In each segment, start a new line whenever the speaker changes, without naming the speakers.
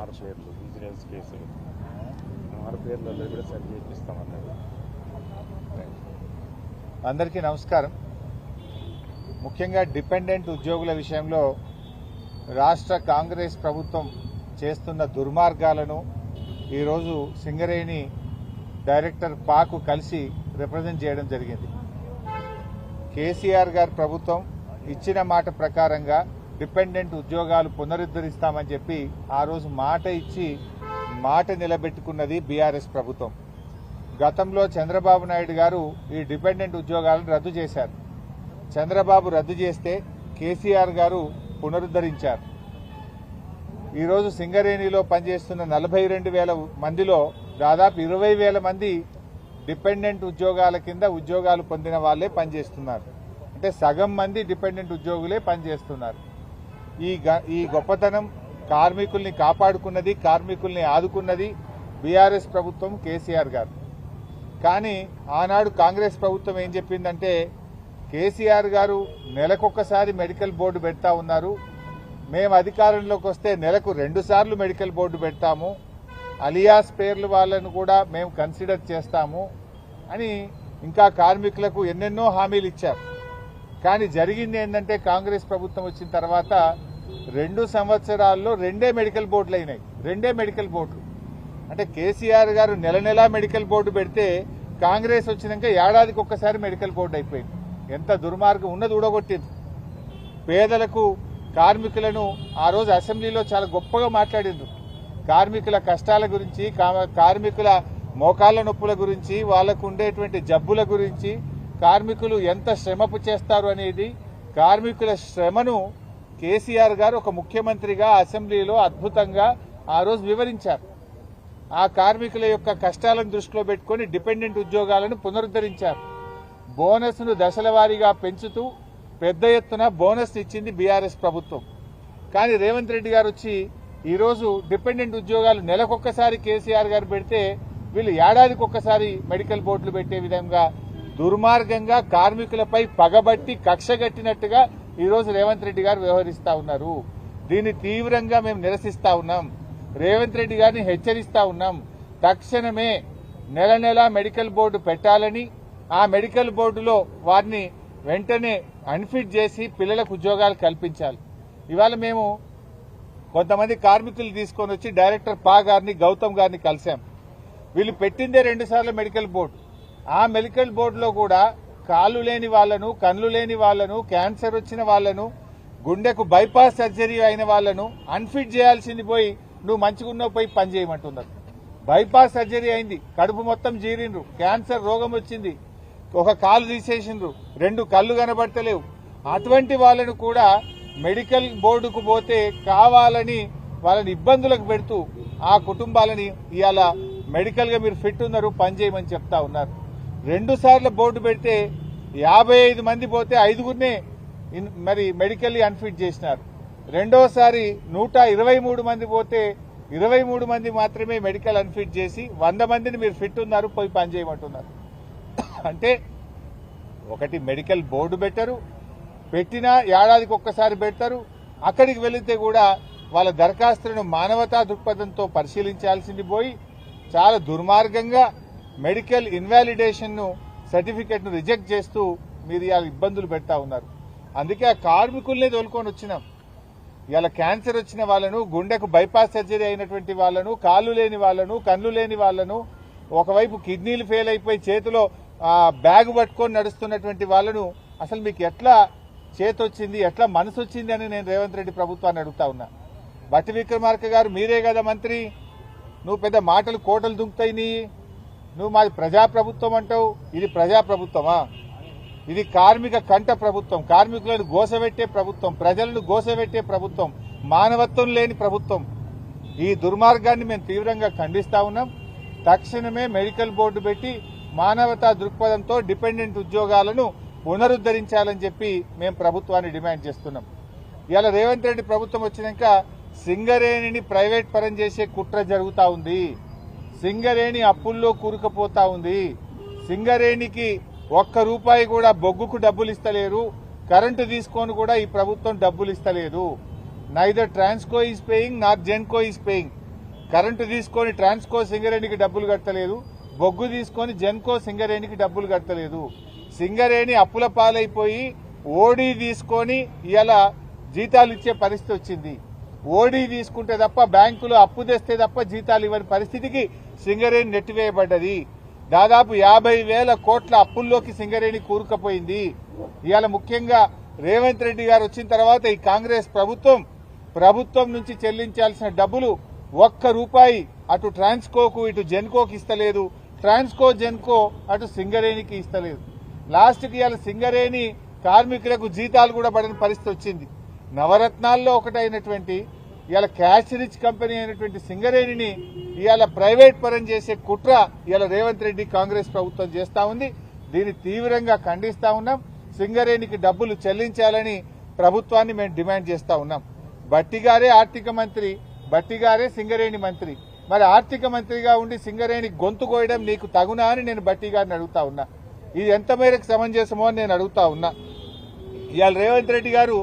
ఆరు పేర్లు ఇన్సూరెన్స్ కేసులు ఆరు పేర్లలో కూడా సరి చేపిస్తామన్నారు.
అందరికీ నమస్కారం. ముఖ్యంగా డిపెండెంట్ ఉద్యోగుల విషయంలో రాష్ట్ర కాంగ్రెస్ ప్రభుత్వం చేస్తున్న దుర్మార్గాలను ఈరోజు సింగరేణి డైరెక్టర్ పాకు కలిసి రిప్రజెంట్ చేయడం జరిగింది. కేసీఆర్ గారి ప్రభుత్వం ఇచ్చిన మాట ప్రకారంగా డిపెండెంట్ ఉద్యోగాలు పునరుద్ధరిస్తామని చెప్పి ఆ రోజు మాట ఇచ్చి మాట నిలబెట్టుకున్నది బీఆర్ఎస్ ప్రభుత్వం. గతంలో చంద్రబాబు నాయుడు గారు ఈ డిపెండెంట్ ఉద్యోగాలను రద్దు చేశారు. చంద్రబాబు రద్దు చేస్తే కేసీఆర్ గారు పునరుద్ధరించారు. ఈరోజు సింగరేణిలో పనిచేస్తున్న నలభై రెండు వేల మందిలో దాదాపు ఇరవై వేల మంది డిపెండెంట్ ఉద్యోగాల కింద ఉద్యోగాలు పొందిన వాళ్ళే పనిచేస్తున్నారు. అంటే సగం మంది డిపెండెంట్ ఉద్యోగులే పనిచేస్తున్నారు. ఈ గ- ఈ గొప్పతనం కార్మికుల్ని కాపాడుకున్నది కార్మికుల్ని ఆదుకున్నది బీఆర్ఎస్ ప్రభుత్వం కేసీఆర్ గారు. కానీ ఆనాడు కాంగ్రెస్ ప్రభుత్వం ఏం చెప్పిందంటే కేసీఆర్ గారు నెలకొకసారి మెడికల్ బోర్డు పెడతా ఉన్నారు. మేము అధికారంలోకి వస్తే నెలకు రెండు సార్లు మెడికల్ బోర్డు పెడతాము. అలియాస్ పేర్లు వాళ్ళను కూడా మేము కన్సిడర్ చేస్తాము అని ఇంకా కార్మికులకు ఎన్నెన్నో హామీలు ఇచ్చారు. కానీ జరిగింది ఏంటంటే కాంగ్రెస్ ప్రభుత్వం వచ్చిన తర్వాత రెండు సంవత్సరాల్లో రెండే మెడికల్ బోర్డులు అయినాయి. రెండే మెడికల్ బోర్డులు అంటే కేసీఆర్ గారు నెల నెలా మెడికల్ బోర్డు పెడితే కాంగ్రెస్ వచ్చినాక ఏడాదికి ఒక్కసారి మెడికల్ బోర్డు అయిపోయింది. ఎంత దుర్మార్గం. ఉన్నది ఊడగొట్టింది. పేదలకు కార్మికులను ఆ రోజు అసెంబ్లీలో చాలా గొప్పగా మాట్లాడిండ్రు. కార్మికుల కష్టాల గురించి కా- కార్మికుల మోకాళ్ళ నొప్పుల గురించి వాళ్ళకు ఉండేటువంటి జబ్బుల గురించి కార్మికులు ఎంత శ్రమపు చేస్తారు అనేది కార్మికుల శ్రమను కేసీఆర్ గారు ఒక ముఖ్యమంత్రిగా అసెంబ్లీలో అద్భుతంగా ఆ రోజు వివరించారు. ఆ కార్మికుల యొక్క కష్టాలను దృష్టిలో పెట్టుకుని డిపెండెంట్ ఉద్యోగాలను పునరుద్ధరించారు. బోనస్ను దశల వారీగా పెంచుతూ పెద్ద ఎత్తున బోనస్ ఇచ్చింది బీఆర్ఎస్ ప్రభుత్వం. కానీ రేవంత్ రెడ్డి గారు వచ్చి ఈరోజు డిపెండెంట్ ఉద్యోగాలు నెలకొక్కసారి కేసీఆర్ గారు పెడితే వీళ్ళు ఏడాదికి ఒక్కసారి మెడికల్ బోర్డులు పెట్టే విధంగా దుర్మార్గంగా కార్మికులపై పగబట్టి కక్షగట్టినట్టుగా ఈ ఈరోజు రేవంత్ రెడ్డి గారు వ్యవహరిస్తా ఉన్నారు. దీన్ని తీవ్రంగా మేము నిరసిస్తా ఉన్నాం. రేవంత్ రెడ్డి గారిని హెచ్చరిస్తా ఉన్నాం. తక్షణమే నెల నెల మెడికల్ బోర్డు పెట్టాలని ఆ మెడికల్ బోర్డులో వారిని వెంటనే అన్ఫిట్ చేసి పిల్లలకు ఉద్యోగాలు కల్పించాలి. ఇవాళ మేము కొంతమంది కార్మికులు తీసుకొని వచ్చి డైరెక్టర్ పా గారిని గౌతమ్ గారిని కలిశాం వీళ్ళు పెట్టిందే రెండు సార్లు మెడికల్ బోర్డు. ఆ మెడికల్ బోర్డులో కూడా కాళ్ళు లేని వాళ్ళను కళ్ళు లేని వాళ్ళను క్యాన్సర్ వచ్చిన వాళ్ళను గుండెకు బైపాస్ సర్జరీ అయిన వాళ్ళను అన్ఫిట్ చేయాల్సింది పోయి నువ్వు మంచిగున్నావు పోయి పని చేయమంటున్నారు బైపాస్ సర్జరీ అయింది కడుపు మొత్తం జీరిండ్రు క్యాన్సర్ రోగం వచ్చింది ఒక కాలు తీసేసిండ్రు రెండు కళ్ళు కనబడతలేవు. అటువంటి వాళ్ళను కూడా మెడికల్ బోర్డుకు పోతే కావాలని వాళ్ళని ఇబ్బందులకు పెడుతూ ఆ కుటుంబాలని ఇవాళ మెడికల్గా మీరు ఫిట్ ఉన్నారు పని చేయమని చెప్తా ఉన్నారు. రెండు సార్లు బోర్డు పెడితే యాభై ఐదు మంది పోతే ఐదుగురినే మరి మెడికల్లీ అన్ఫిట్ చేసినారు. రెండోసారి నూట ఇరవై మూడు మంది పోతే ఇరవై మూడు మంది మాత్రమే మెడికల్ అన్ఫిట్ చేసి వంద మందిని మీరు ఫిట్ ఉన్నారు పోయి పని చేయమంటున్నారు. అంటే ఒకటి మెడికల్ బోర్డు పెట్టరు పెట్టినా ఏడాదికి ఒక్కసారి పెడతారు అక్కడికి వెళితే కూడా వాళ్ళ దరఖాస్తులను మానవతా దృక్పథంతో పరిశీలించాల్సింది పోయి చాలా దుర్మార్గంగా మెడికల్ ఇన్వాలిడేషన్ను సర్టిఫికెట్ను రిజెక్ట్ చేస్తూ మీరు ఇవాళ ఇబ్బందులు పెడతా ఉన్నారు. అందుకే ఆ కార్మికుల్నే తోలుకొని వచ్చినాం. ఇవాళ క్యాన్సర్ వచ్చిన వాళ్ళను గుండెకు బైపాస్ సర్జరీ అయినటువంటి వాళ్ళను కాళ్ళు లేని వాళ్ళను కళ్ళు లేని వాళ్ళను ఒకవైపు కిడ్నీలు ఫెయిల్ అయిపోయి చేతిలో బ్యాగ్ పట్టుకొని నడుస్తున్నటువంటి వాళ్ళను అసలు మీకు ఎట్లా చేతి వచ్చింది ఎట్లా మనసు వచ్చింది అని నేను రేవంత్ రెడ్డి ప్రభుత్వాన్ని అడుగుతా ఉన్నా. బట్టి విక్రమార్క గారు మీరే కదా మంత్రి. నువ్వు పెద్ద మాటలు కోటలు దుంకుతాయి నీ. నువ్వు మాది ప్రజాప్రభుత్వం అంటావు ఇది ప్రజాప్రభుత్వమా? ఇది కార్మిక కంట ప్రభుత్వం. కార్మికులను గోసబెట్టే ప్రభుత్వం ప్రజలను గోసబెట్టే ప్రభుత్వం మానవత్వం లేని ప్రభుత్వం. ఈ దుర్మార్గాన్ని మేము తీవ్రంగా ఖండిస్తా ఉన్నాం. తక్షణమే మెడికల్ బోర్డు పెట్టి మానవతా దృక్పథంతో డిపెండెంట్ ఉద్యోగాలను పునరుద్ధరించాలని చెప్పి మేము ప్రభుత్వాన్ని డిమాండ్ చేస్తున్నాం. ఇలా రేవంత్ రెడ్డి ప్రభుత్వం వచ్చినాక సింగరేణిని ప్రైవేట్ పరం చేసే కుట్ర జరుగుతా ఉంది. సింగరేణి అప్పుల్లో కూరుకుపోతా ఉంది. సింగరేణికి ఒక్క రూపాయి కూడా బొగ్గుకు డబ్బులు ఇస్తలేరు. కరెంటు తీసుకొని కూడా ఈ ప్రభుత్వం డబ్బులు ఇస్తలేదు. Neither Transco is paying not Genco is paying current తీసుకొని ట్రాన్స్కో సింగరేణికి డబ్బులు కట్టలేదు. బొగ్గు తీసుకొని జెన్కో సింగరేణికి డబ్బులు కట్టలేదు. సింగరేణి అప్పుల పాలైపోయి ఓడీ తీసుకొని ఇలా జీతాలు ఇచ్చే పరిస్థితి వచ్చింది. ఓడీ తీసుకుంటే తప్ప బ్యాంకులు అప్పు తెస్తే తప్ప జీతాలు ఇవ్వని పరిస్థితికి సింగరేణి నెట్టివేయబడ్డది. దాదాపు యాభై వేల కోట్ల అప్పుల్లోకి సింగరేణి కూరుకుపోయింది. ఇవాళ ముఖ్యంగా రేవంత్ రెడ్డి గారు వచ్చిన తర్వాత ఈ కాంగ్రెస్ ప్రభుత్వం ప్రభుత్వం నుంచి చెల్లించాల్సిన డబ్బులు ఒక్క రూపాయి అటు ట్రాన్స్కోకు ఇటు జెన్కోకి ఇస్తలేదు. ట్రాన్స్కో జెన్కో అటు సింగరేణికి ఇస్తలేదు. లాస్ట్కి ఇవాళ సింగరేణి కార్మికులకు జీతాలు కూడా పడిన పరిస్థితి వచ్చింది. నవరత్నాల్లో ఒకటైనటువంటి ఇవాళ క్యాష్ రిచ్ కంపెనీ అయినటువంటి సింగరేణిని ఇవాళ ప్రైవేట్ పరం చేసే కుట్ర ఇవాళ రేవంత్ రెడ్డి కాంగ్రెస్ ప్రభుత్వం చేస్తా ఉంది. దీన్ని తీవ్రంగా ఖండిస్తా ఉన్నాం. సింగరేణికి డబ్బులు చెల్లించాలని ప్రభుత్వాన్ని మేము డిమాండ్ చేస్తా ఉన్నాం. బట్టిగారే ఆర్థిక మంత్రి బట్టిగారే సింగరేణి మంత్రి. మరి ఆర్థిక మంత్రిగా ఉండి సింగరేణి గొంతు కోయడం నీకు తగునా అని నేను బట్టి గారిని అడుగుతా ఉన్నా. ఇది ఎంత మేరకు సమంజసమో అని నేను అడుగుతా ఉన్నా. ఇవాళ రేవంత్ రెడ్డి గారు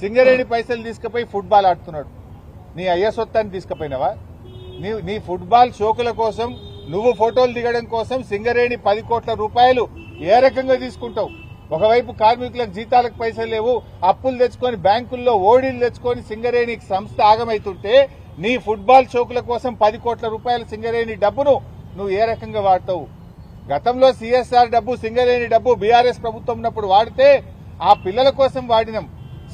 సింగరేణి పైసలు తీసుకుపోయి ఫుట్బాల్ ఆడుతున్నాడు. నీ అయ్య సొత్తాన్ని తీసుకుపోయినావా? నీ నీ ఫుట్బాల్ షోకుల కోసం నువ్వు ఫోటోలు దిగడం కోసం సింగరేణి పది కోట్ల రూపాయలు ఏ రకంగా తీసుకుంటావు? ఒకవైపు కార్మికులకు జీతాలకు పైసలు లేవు అప్పులు తెచ్చుకొని బ్యాంకుల్లో ఓడీలు తెచ్చుకొని సింగరేణి సంస్థ ఆగమైతుంటే నీ ఫుట్బాల్ షోకుల కోసం పది కోట్ల రూపాయల సింగరేణి డబ్బును నువ్వు ఏ రకంగా వాడతావు? గతంలో సిఎస్ఆర్ డబ్బు సింగరేణి డబ్బు బీఆర్ఎస్ ప్రభుత్వం ఉన్నప్పుడు వాడితే ఆ పిల్లల కోసం వాడినాం.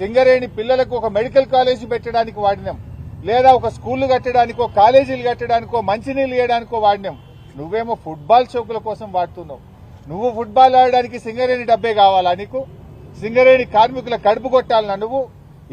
సింగరేణి పిల్లలకు ఒక మెడికల్ కాలేజీ పెట్టడానికి వాడినాం. లేదా ఒక స్కూళ్ళు కట్టడానికో కాలేజీలు కట్టడానికో మంచినీళ్ళు ఇవ్వడానికో వాడినాం. నువ్వేమో ఫుట్బాల్ చౌకుల కోసం వాడుతున్నావు. నువ్వు ఫుట్బాల్ ఆడడానికి సింగరేణి డబ్బే కావాలా నీకు? సింగరేణి కార్మికుల కడుపు కొట్టాలన్నా నువ్వు?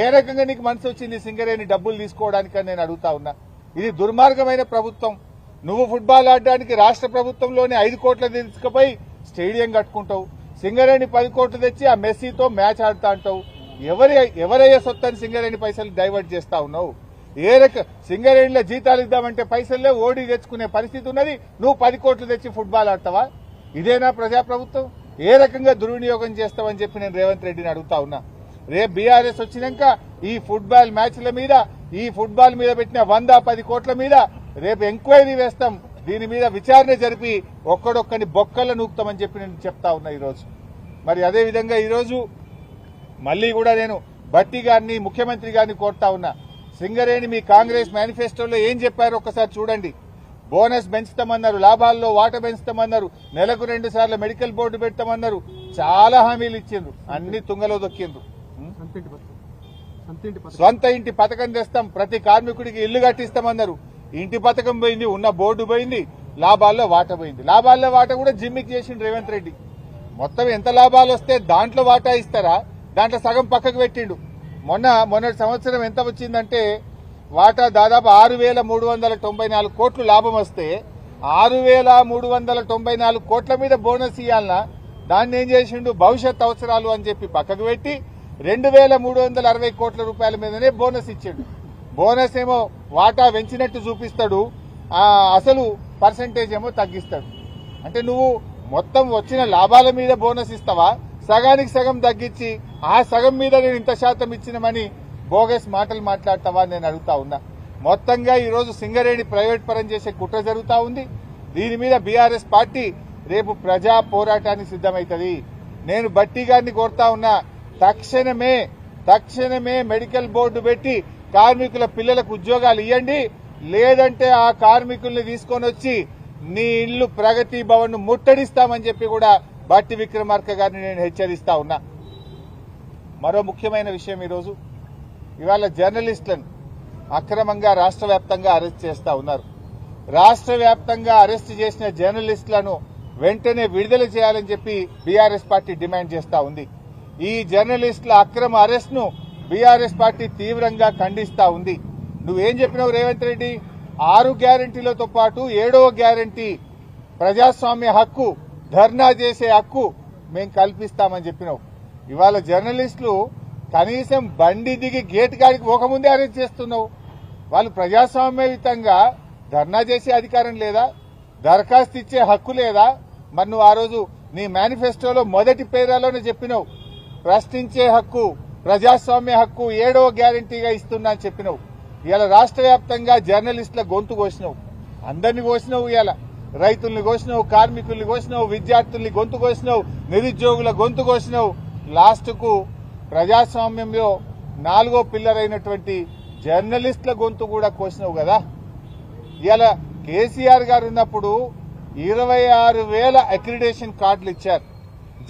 ఏ రకంగా నీకు మనసు వచ్చింది సింగరేణి డబ్బులు తీసుకోవడానికని నేను అడుగుతా ఉన్నా. ఇది దుర్మార్గమైన ప్రభుత్వం. నువ్వు ఫుట్బాల్ ఆడడానికి రాష్ట్ర ప్రభుత్వంలోనే ఐదు కోట్ల తీసుకుపోయి స్టేడియం కట్టుకుంటావు. సింగరేణి పది కోట్లు తెచ్చి ఆ మెస్సీతో మ్యాచ్ ఆడుతా అంటావు. ఎవరి ఎవరయ్యే సొత్తని సింగరేణి పైసలు డైవర్ట్ చేస్తా ఉన్నావు? ఏ రక సింగరేణిలో జీతాలు ఇద్దామంటే పైసల్లే ఓడి తెచ్చుకునే పరిస్థితి ఉన్నది. నువ్వు పది కోట్లు తెచ్చి ఫుట్బాల్ ఆడతావా? ఇదేనా ప్రజాప్రభుత్వం? ఏ రకంగా దుర్వినియోగం చేస్తావని చెప్పి నేను రేవంత్ రెడ్డిని అడుగుతా ఉన్నా. రేపు బీఆర్ఎస్ వచ్చినాక ఈ ఫుట్బాల్ మ్యాచ్ల మీద ఈ ఫుట్బాల్ మీద పెట్టిన వంద పది కోట్ల మీద రేపు ఎంక్వైరీ వేస్తాం. దీని మీద విచారణ జరిపి ఒక్కడొక్కని బొక్కల నూపుతామని చెప్పి నేను చెప్తా ఉన్నా ఈరోజు. మరి అదేవిధంగా ఈరోజు మళ్ళీ కూడా నేను భట్టి గారిని ముఖ్యమంత్రి గారిని కోరుతా ఉన్నా. సింగరేణి మీ కాంగ్రెస్ మేనిఫెస్టోలో ఏం చెప్పారో ఒక్కసారి చూడండి. బోనస్ పెంచుతామన్నారు లాభాల్లో వాట పెంచుతామన్నారు నెలకు రెండు సార్లు మెడికల్ బోర్డు పెడతామన్నారు చాలా హామీలు ఇచ్చిండ్రు అన్ని తుంగలో దొక్కిండ్రు. సొంత ఇంటి పథకం తెస్తాం ప్రతి కార్మికుడికి ఇల్లు కట్టిస్తామన్నారు. ఇంటి పథకం పోయింది ఉన్న బోర్డు పోయింది లాభాల్లో వాట పోయింది. లాభాల్లో వాట కూడా జిమ్మికి చేసిండు రేవంత్ రెడ్డి. మొత్తం ఎంత లాభాలు వస్తే దాంట్లో వాటా ఇస్తారా? దాంట్లో సగం పక్కకు పెట్టిండు. మొన్న మొన్నటి సంవత్సరం ఎంత వచ్చిందంటే వాటా దాదాపు ఆరు వేల మూడు వందల తొంభై నాలుగు కోట్లు లాభం వస్తే ఆరు వేల మూడు వందల తొంభై నాలుగు కోట్ల మీద బోనస్ ఇవ్వాలన్నా దాన్ని ఏం చేసిండు? భవిష్యత్ అవసరాలు అని చెప్పి పక్కకు పెట్టి రెండు వేల మూడు వందల అరవై కోట్ల రూపాయల మీదనే బోనస్ ఇచ్చిండు. బోనస్ ఏమో వాటా పెంచినట్టు చూపిస్తాడు. అసలు పర్సంటేజ్ ఏమో తగ్గిస్తాడు. అంటే నువ్వు మొత్తం వచ్చిన లాభాల మీద బోనస్ ఇస్తావా? సగానికి సగం తగ్గించి ఆ సగం మీద నేను ఇంత శాతం ఇచ్చినమని బోగస్ మాటలు మాట్లాడతావా నేను అడుగుతా ఉన్నా. మొత్తంగా ఈరోజు సింగరేణి ప్రైవేట్ పరం చేసే కుట్ర జరుగుతా ఉంది. దీని మీద బీఆర్ఎస్ పార్టీ రేపు ప్రజా పోరాటానికి సిద్ధమవుతుంది నేను బట్టి గారిని కోరుతా ఉన్నా తక్షణమే తక్షణమే మెడికల్ బోర్డు పెట్టి కార్మికుల పిల్లలకు ఉద్యోగాలు ఇవ్వండి లేదంటే ఆ కార్మికుల్ని తీసుకొని వచ్చి నీ ఇల్లు ప్రగతి భవన్ ముట్టడిస్తామని చెప్పి కూడా బట్టి విక్రమార్క గారిని నేను హెచ్చరిస్తా ఉన్నా. మరో ముఖ్యమైన విషయం ఈరోజు. ఇవాళ జర్నలిస్టులను అక్రమంగా రాష్ట్ర వ్యాప్తంగా అరెస్ట్ చేస్తా ఉన్నారు. రాష్ట్ర వ్యాప్తంగా అరెస్ట్ చేసిన జర్నలిస్టులను వెంటనే విడుదల చేయాలని చెప్పి బీఆర్ఎస్ పార్టీ డిమాండ్ చేస్తా ఉంది. ఈ జర్నలిస్టుల అక్రమ అరెస్ట్ను బీఆర్ఎస్ పార్టీ తీవ్రంగా ఖండిస్తా ఉంది. నువ్వేం చెప్పినావు రేవంత్ రెడ్డి? ఆరు గ్యారంటీలతో పాటు ఏడవ గ్యారంటీ ప్రజాస్వామ్య హక్కు ధర్నా చేసే హక్కు మేము కల్పిస్తామని చెప్పినావు ఇవాళ జర్నలిస్టులు కనీసం బండి దిగి గేట్ కాడికి పోకముందే అరెస్ట్ చేస్తున్నావు. వాళ్ళు ప్రజాస్వామ్యయుతంగా ధర్నా చేసే అధికారం లేదా? దరఖాస్తు ఇచ్చే హక్కు లేదా? మరి నువ్వు ఆ రోజు నీ మేనిఫెస్టోలో మొదటి పేరాలోనే చెప్పినావు. ప్రశ్నించే హక్కు ప్రజాస్వామ్య హక్కు ఏడవ గ్యారంటీగా ఇస్తున్నా అని చెప్పినావు. ఇవాళ రాష్ట్ర వ్యాప్తంగా జర్నలిస్టుల గొంతు కోసినావు. అందరిని కోసినావు ఇవాళ. రైతుల్ని కోసినావు కార్మికుల్ని కోసినావు విద్యార్థుల్ని గొంతు కోసినావు నిరుద్యోగుల గొంతు కోసినావు. లాస్ట్కు ప్రజాస్వామ్యంలో నాలుగో పిల్లర్ అయినటువంటి జర్నలిస్టుల గొంతు కూడా కోసినావు కదా. ఇలా కేసీఆర్ గారు ఉన్నప్పుడు ఇరవై ఆరు వేల అక్రిడేషన్ కార్డులు ఇచ్చారు.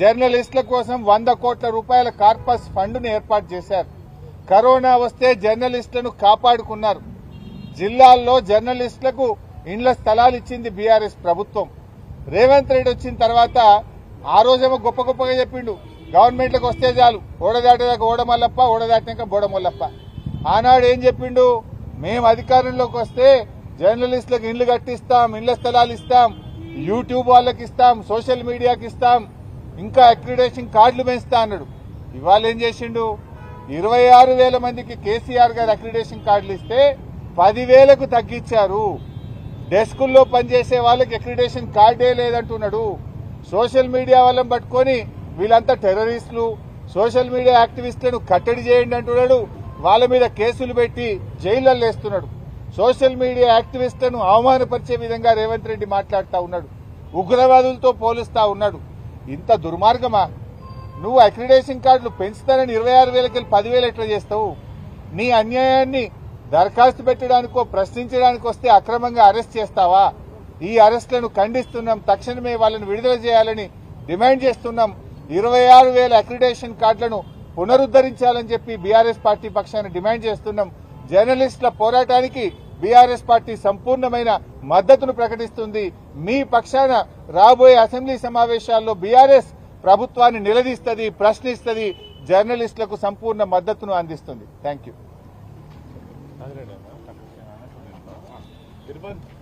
జర్నలిస్టుల కోసం వంద కోట్ల రూపాయల కార్పస్ ఫండ్ను ఏర్పాటు చేశారు. కరోనా వస్తే జర్నలిస్టులను కాపాడుకున్నారు. జిల్లాల్లో జర్నలిస్టులకు ఇండ్ల స్థలాలు ఇచ్చింది బీఆర్ఎస్ ప్రభుత్వం. రేవంత్ రెడ్డి వచ్చిన తర్వాత ఆ రోజేమో గొప్ప గొప్పగా చెప్పిండు. గవర్నమెంట్లకు వస్తే చాలు. ఓడదాటేదాకా ఓడమల్లప్ప ఓడదాటినాక బోడమల్లప్ప ఆనాడు ఏం చెప్పిండు? మేము అధికారంలోకి వస్తే జర్నలిస్టులకు ఇండ్లు కట్టిస్తాం ఇండ్ల స్థలాలు ఇస్తాం యూట్యూబ్ వాళ్ళకి ఇస్తాం సోషల్ మీడియాకి ఇస్తాం. ఇంకా అక్రిడేషన్ కార్డులు పెంచుతా అన్నాడు. ఇవాళ ఏం చేసిండు? ఇరవై ఆరు వేల మందికి కేసీఆర్ గారు అక్రిడేషన్ కార్డులు ఇస్తే పదివేలకు తగ్గించారు. డెస్కుల్లో పనిచేసే వాళ్ళకి అక్రిడేషన్ కార్డే లేదంటున్నాడు. సోషల్ మీడియా వాళ్ళని పట్టుకొని వీళ్ళంతా టెర్రరిస్టులు సోషల్ మీడియా యాక్టివిస్టులను కట్టడి చేయండి అంటున్నాడు. వాళ్ళ మీద కేసులు పెట్టి జైల్లో వేస్తున్నాడు. సోషల్ మీడియా యాక్టివిస్టులను అవమానపరిచే విధంగా రేవంత్ రెడ్డి మాట్లాడుతూ ఉన్నాడు. ఉగ్రవాదులతో పోలుస్తా ఉన్నాడు. ఇంత దుర్మార్గమా? నువ్వు అక్రిడేషన్ కార్డులు పెంచుతానని ఇరవై ఆరు వేలకి పదివేలు ఎట్లా చేస్తావు? నీ అన్యాయాన్ని దరఖాస్తు పెట్టడానికో ప్రశ్నించడానికి వస్తే అక్రమంగా అరెస్ట్ చేస్తావా? ఈ అరెస్టులను ఖండిస్తున్నాం. తక్షణమే వాళ్ళని విడుదల చేయాలని డిమాండ్ చేస్తున్నాం. ఇరవై ఆరు వేల అక్రిడేషన్ కార్డులను పునరుద్ధరించాలని చెప్పి బీఆర్ఎస్ పార్టీ పక్షాన డిమాండ్ చేస్తున్నాం. జర్నలిస్టుల పోరాటానికి బీఆర్ఎస్ పార్టీ సంపూర్ణమైన మద్దతును ప్రకటిస్తుంది. మీ పక్షాన రాబోయే అసెంబ్లీ సమావేశాల్లో బీఆర్ఎస్ ప్రభుత్వాన్ని నిలదీస్తుంది ప్రశ్నిస్తుంది జర్నలిస్టులకు సంపూర్ణ మద్దతును అందిస్తుంది. Thank Agreed.
Dirban.